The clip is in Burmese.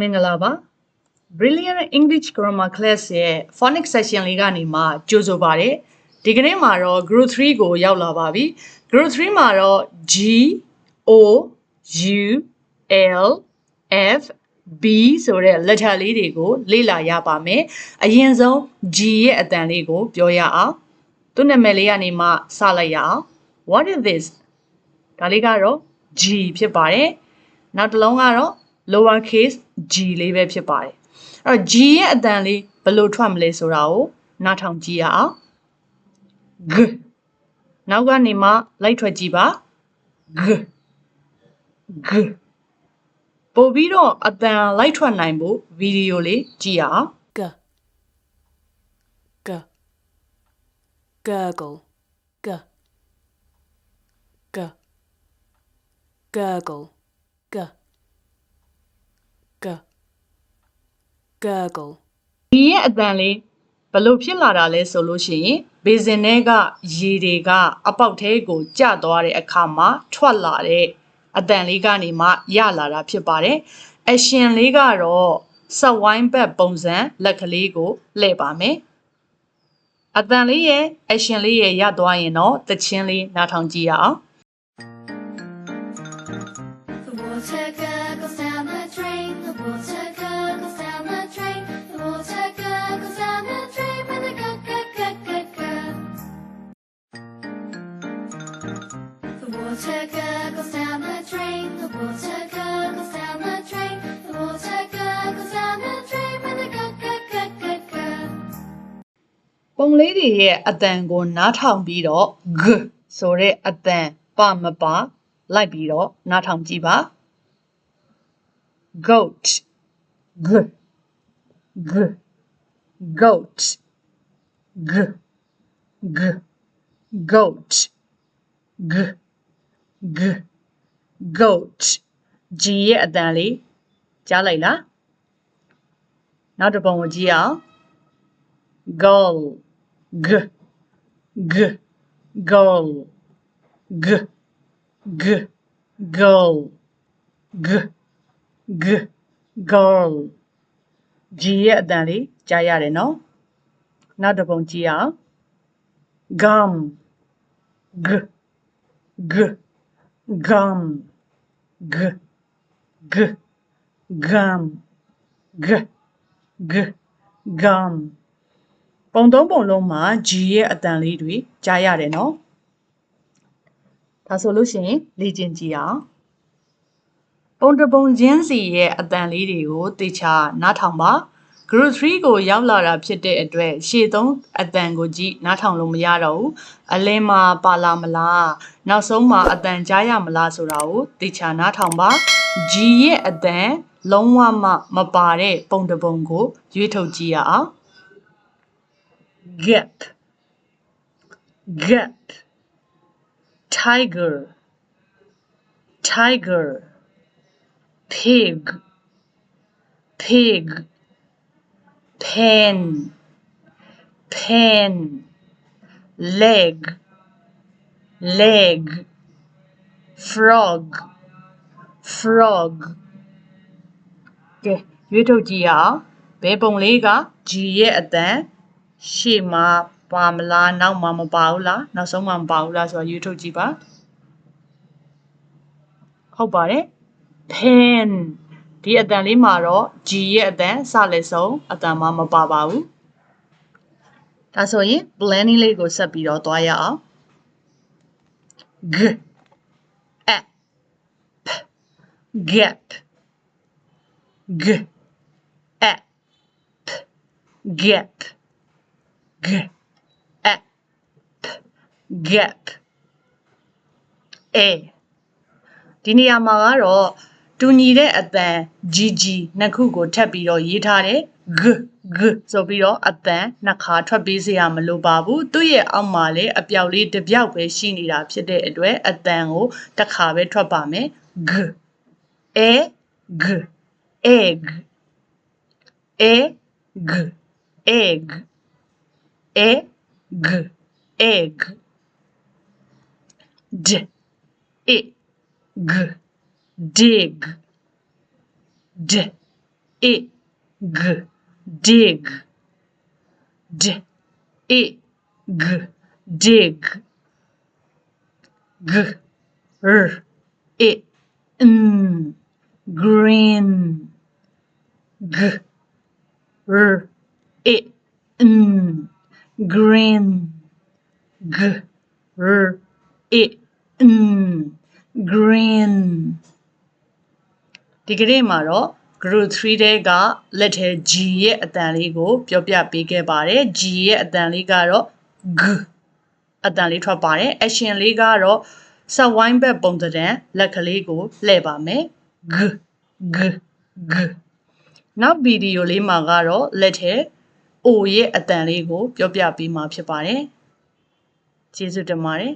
မင်္ဂလာပါ Brilliant English Grammar Class ရဲ့ phonics session လေးကနေမှကြိုဆိုပါရစေဒီကနေ့မှာတော့ group 3ကိုရောက်လာပါပြီ group 3မှာတော့ G O U L F B ဆိုတဲ့ letter လေးတွေကိုလေ့လာရပါမယ်အရင်ဆုံး G ရဲ့အတန်လေးကိုပြောရအောင်သူ့နာမည်လေးကနေမှစလိုက်ရအောင် what is this ဒါလေးကတော့ G ဖြစ်ပါတယ်နောက်တစ်လုံးကတော့ lower case g လေးပဲဖြစ်ပါတယ်အဲ့တော့ g ရဲ့အတန်လေးဘယ်လိုထွက်မလဲဆိုတာကိုနားထောင်ကြည့်ရအောင် g နောက်ကနေမှလိုက်ထွက်ကြည့်ပါ g g ပို့ပြီးတော့အတန်လိုက်ထွက်နိုင်ဖို့ဗီဒီယိုလေးကြည့်ရအောင် g g gurgle g g gurgle g g gurgle ဒီရဲ့အတန်လေးဘယ်လိုဖြစ်လာတာလဲဆိုလို့ရှိရင်ဘေဇင်ထဲကရေတွေကအပေါက်ထဲကိုကျသွားတဲ့အခါမှာထွက်လာတဲ့အတန်လေးကနေမှရလာတာဖြစ်ပါတယ်။ action လေးကတော့စက်ဝိုင်းဘက်ပုံစံလက်ကလေးကိုလှည့်ပါမယ်။အတန်လေးရဲ့ action လေးရဲ့ရသွားရင်တော့တချင်းလေးနားထောင်ကြည့်ရအောင် The water gurgles down the drain. The water gurgles down the drain. The water gurgles down the drain with a gurg gurg gurg gurg gurg. The water gurgles down the drain. The water gurgles down the drain. The water gurgles down the drain with a gurg gurg gurg gurg gurg. ပုံလေးတွေရဲ့အတန်ကိုနားထောင်ပြီးတော့ g ဆိုတဲ့အတန်ပမပါလိုက်ပြီးတော့နားထောင်ကြည့်ပါ goat g g goat g g goat g g goat g ရဲ့အတန်လေးကြားလိုက်လားနောက်တစ်ပုံကိုကြည့်အောင် goal g g goal g g goal g g goal g ရဲ့အတန်လေးကြားရတယ်နော်နောက်တစ်ပုံကြည့်အောင် gum g g gum g g gum g g gum ပုံသုံးပုံလုံးမှာ G ရဲ့အတန်လေးတွေကြားရတယ်နော်ဒါဆိုလို့ရှိရင်လေ့ကျင့်ကြည့်အောင် ပုံတစ်ပုံချင်းစီရဲ့အတန်လေးတွေကိုတေချာနားထောင်ပါ group 3ကိုရောက်လာတာဖြစ်တဲ့အတွက်ရှေ့သုံးအတန်ကိုကြည့်နားထောင်လို့မရတော့ဘူးအလင်းမှာပါလာမလားနောက်ဆုံးမှာအတန်ကြားရမလားဆိုတာကိုတေချာနားထောင်ပါ G ရဲ့အတန်လုံးဝမှမပါတဲ့ပုံတစ်ပုံကိုရွေးထုတ်ကြည့်ရအောင် gap gap tiger tiger pig pig pen pen leg leg frog frog ကဲရွေးထုတ်ကြည့်ရအောင်ဘယ်ပုံလေးက G ရဲ့အတန်ရှေ့မှာပါမလားနောက်မှာမပါဘူးလားနောက်ဆုံးမှာမပါဘူးလားဆိုတာရွေးထုတ်ကြည့်ပါဟုတ်ပါတယ် pen ဒီအတန်လေးမှာတော့ G ရဲ့အတန်စလက်ဆုံးအတန်မှမပါပါဘူးဒါဆိုရင် blending လေးကိုဆက်ပြီးတော့သွားရအောင် g a p gap g a p gap g a p gap a ဒီနေရာမှာကတော့ တူညီတဲ့အတန် GG နှစ်ခုကိုထပ်ပြီးတော့ရေးထားတယ် g g ဆိုပြီးတော့အတန်နှစ်ခါထွက်ပေးစရာမလိုပါဘူးသူ့ရဲ့အောက်မှာလည်းအပြောက်လေးတစ်ပြောက်ပဲရှိနေတာဖြစ်တဲ့အတွက်အတန်ကိုတစ်ခါပဲထွက်ပါမယ် g e g egg egg egg egg egg d i g dig. D. I. G. Dig. D. I. G. Dig. G. R. I. N. Green. G. R. I. N. Green. G. R. I. N. Green ဒီကနေ့မှာတော့ group 3တဲကလက်ထဲ G ရဲ့အတန်လေးကို ပြောပြပေးခဲ့ပါတယ် G ရဲ့အတန်လေးကတော့ g အတန်လေးထွက်ပါတယ် action လေးကတော့စက်ဝိုင်းဘက်ပုံသဏ္ဍာန်လက်ကလေးကိုလှည့်ပါမယ် g g g နောက်ဗီဒီယိုလေးမှာကတော့လက်ထဲ O ရဲ့အတန်လေးကို ပြောပြပေးမှာဖြစ်ပါတယ်ကျေးဇူးတင်ပါတယ်